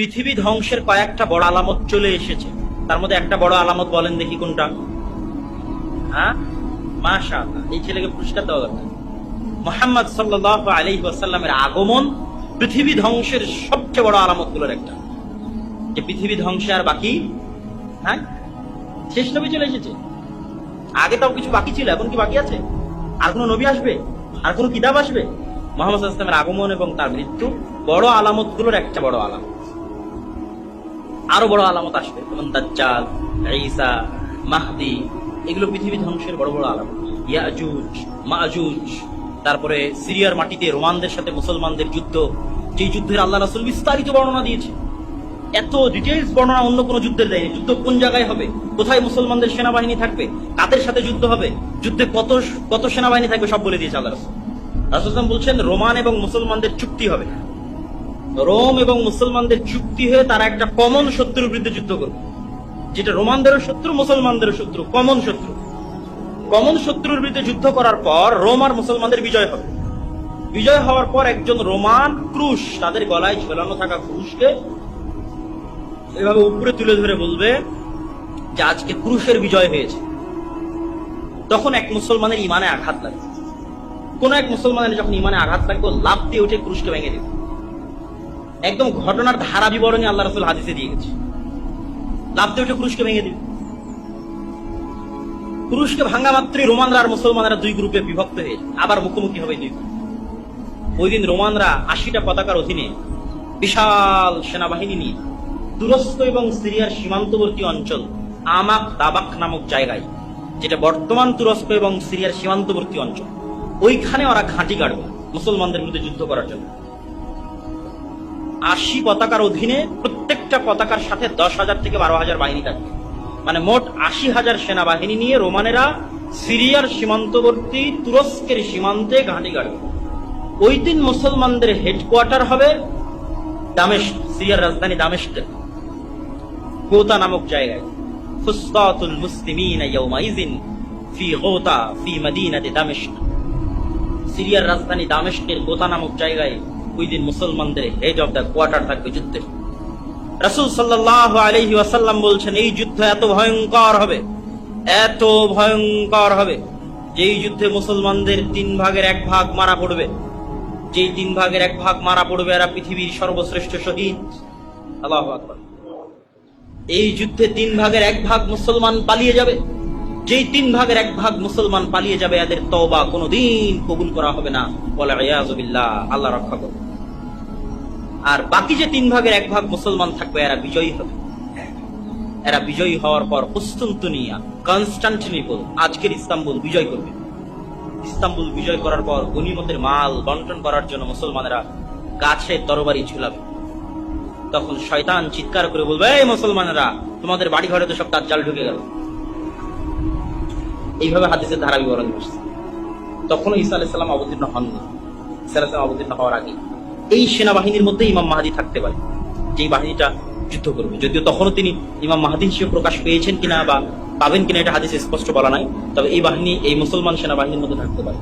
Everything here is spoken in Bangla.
পৃথিবী ধ্বংসের কয়েকটা বড় আলামত চলে এসেছে। তার মধ্যে একটা বড় আলামত বলেন দেখি কোনটা। হ্যাঁ? মাশা এই ছেলেকে পুরস্কার দেওয়া দরকার। মোহাম্মদ সাল্লাহ আলী ওয়াসাল্লামের আগমন পৃথিবী ধ্বংসের সবচেয়ে বড় আলামতগুলোর একটা। যে পৃথিবী ধ্বংসে আর বাকি হ্যাঁ শেষ নবী চলে এসেছে। আগে তাও কিছু বাকি ছিল, এখন কি বাকি আছে? আর কোন নবী আসবে? আর কোন কিতাব আসবে? মোহাম্মদ ইসলামের আগমন এবং তার মৃত্যু বড় আলামতগুলোর একটা বড় আলামত। আরও বড় আলামত আসবে। যেমন দাজ্জাল, ঈসা, মাহদি, এগুলো পৃথিবী ধ্বংসের বড় বড় আলামত। ইয়াজুজ, মাজুজ, তারপরে সিরিয়ার মাটিতে রোমানদের সাথে মুসলমানদের যুদ্ধ যে যুদ্ধের আল্লাহ রাসুল বিস্তারিত বর্ণনা দিয়েছে এত ডিটেলস বর্ণনা অন্য কোনো যুদ্ধের দেয়নি। যুদ্ধ কোন জায়গায় হবে? কোথায় মুসলমানদের সেনাবাহিনী থাকবে? কাদের সাথে যুদ্ধ হবে? যুদ্ধে কত কত সেনাবাহিনী থাকবে সব বলে দিয়েছে আল্লাহ রাসুল। রাসুল বলছেন, রোমান এবং মুসলমানদের চুক্তি হবে। রোম এবং মুসলমানদের চুক্তি হয়ে তারা একটা কমন শত্রুর বিরুদ্ধে যুদ্ধ করবে যেটা রোমানদেরও শত্রু, মুসলমানদেরও শত্রু কমন শত্রু। কমন শত্রুর বিরুদ্ধে যুদ্ধ করার পর রোম আর মুসলমানদের বিজয় হবে। বিজয় হওয়ার পর একজন রোমান ক্রুশ, তাদের গলায় ঝোলানো থাকা ক্রুশকে এভাবে উপরে তুলে ধরে বলবে যে আজকে ক্রুশের বিজয় হয়েছে। তখন এক মুসলমানের ইমানে আঘাত লাগবে কোন এক মুসলমানের যখন ইমানে আঘাত লাগবে লাভ দিয়ে উঠে ক্রুশকে ভেঙে দেবে। একদম ঘটনার ধারা বিবরণী আল্লাহ রসুল হাদিসে দিয়ে গেছে। লাভ দিয়ে উঠে ক্রুশকে ভেঙে দিবে। পুরুষকে ভাঙ্গা মাত্রই রোমানরা আর মুসলমানরা দুই গ্রুপে বিভক্ত হয়ে আবার মুখোমুখি হবে দুই গ্রুপ। ওই দিন রোমানরা আশিটা পতাকার অধীনে বিশাল সেনাবাহিনী নিয়ে তুরস্ক এবং সিরিয়ার সীমান্তবর্তী অঞ্চল আমাক দাবাক নামক জায়গায়, যেটা বর্তমান তুরস্ক এবং সিরিয়ার সীমান্তবর্তী অঞ্চল, ওইখানে ওরা ঘাঁটি গাড়বে মুসলমানদের বিরুদ্ধে যুদ্ধ করার জন্য। আশি পতাকার অধীনে প্রত্যেকটা পতাকার সাথে দশ হাজার থেকে বারো হাজার বাহিনী থাকবে। মানে মোট আশি হাজার সেনাবাহিনী নিয়ে রোমানেরা সিরিয়ার সীমান্তবর্তী তুরস্কের সীমান্তে ঘাঁটি গাড়বে ওই দিন মুসলমানদের হেডকোয়ার্টার হবে দামেশ সিরিয়ার রাজধানী দামেস্ক গোতা নামক জায়গায়। ফুসতাতুল মুসলিমিন ইয়াউমাইজিন ফি গোতা ফি মদিনাতে দামেস্ক। সিরিয়ার রাজধানী দামেস্কের গোতা নামক জায়গায় ওই দিন মুসলমানদের হেড অফ দ্য কোয়ার্টার থাকবে যুদ্ধে। রাসূল সাল্লাল্লাহু আলাইহি ওয়াসাল্লাম বলছেন, এই যুদ্ধ এত ভয়ঙ্কর হবে, এত ভয়ঙ্কর হবে যে এই যুদ্ধে মুসলমানদের তিন ভাগের এক ভাগ মারা পড়বে, যেই তিন ভাগের এক ভাগ মারা পড়বে এরা পৃথিবীর সর্বশ্রেষ্ঠ শহীদ। আল্লাহু আকবার। এই যুদ্ধে তিন ভাগের এক ভাগ মুসলমান পালিয়ে যাবে, যেই তিন ভাগের এক ভাগ মুসলমান পালিয়ে যাবে, এদের তওবা কোনোদিন কবুল করা হবে না। বলে আল্লাহ রক্ষা করবে আর বাকি যে তিন ভাগের এক ভাগ মুসলমান থাকবে, এরা বিজয়ী হবে। এরা বিজয়ী হওয়ার পর কুস্তুন্তুনিয়া, কনস্টান্টিনিপল, আজকের ইস্তাম্বুল বিজয় করবে। ইস্তাম্বুল বিজয় করার পর গনিমতের মাল বন্টন করার জন্য মুসলমানেরা গাছে তরবারি ঝুলাবে। তখন শয়তান চিৎকার করে বলবে, এই মুসলমানেরা, তোমাদের বাড়ি ঘরে তো সব তার জাল ঢুকে গেল। এইভাবে হাদিসের ধারা বিবরণ করছে। তখনও ঈসা আলাইসাল্লাম অবতীর্ণ হননি। ঈসা আলাইসাল্লাম অবতীর্ণ হওয়ার আগে এই সেনাবাহিনীর মধ্যে ইমাম মাহাদি থাকতে পারে, যেই বাহিনীটা যুদ্ধ করবে। যদিও তখনও তিনি ইমাম মাহাদি হিসেবে প্রকাশ পেয়েছেন কিনা বা পাবেন কিনা এটা হাদিসে স্পষ্ট বলা নাই, তবে এই বাহিনী, এই মুসলমান সেনাবাহিনীর মধ্যে থাকতে পারে।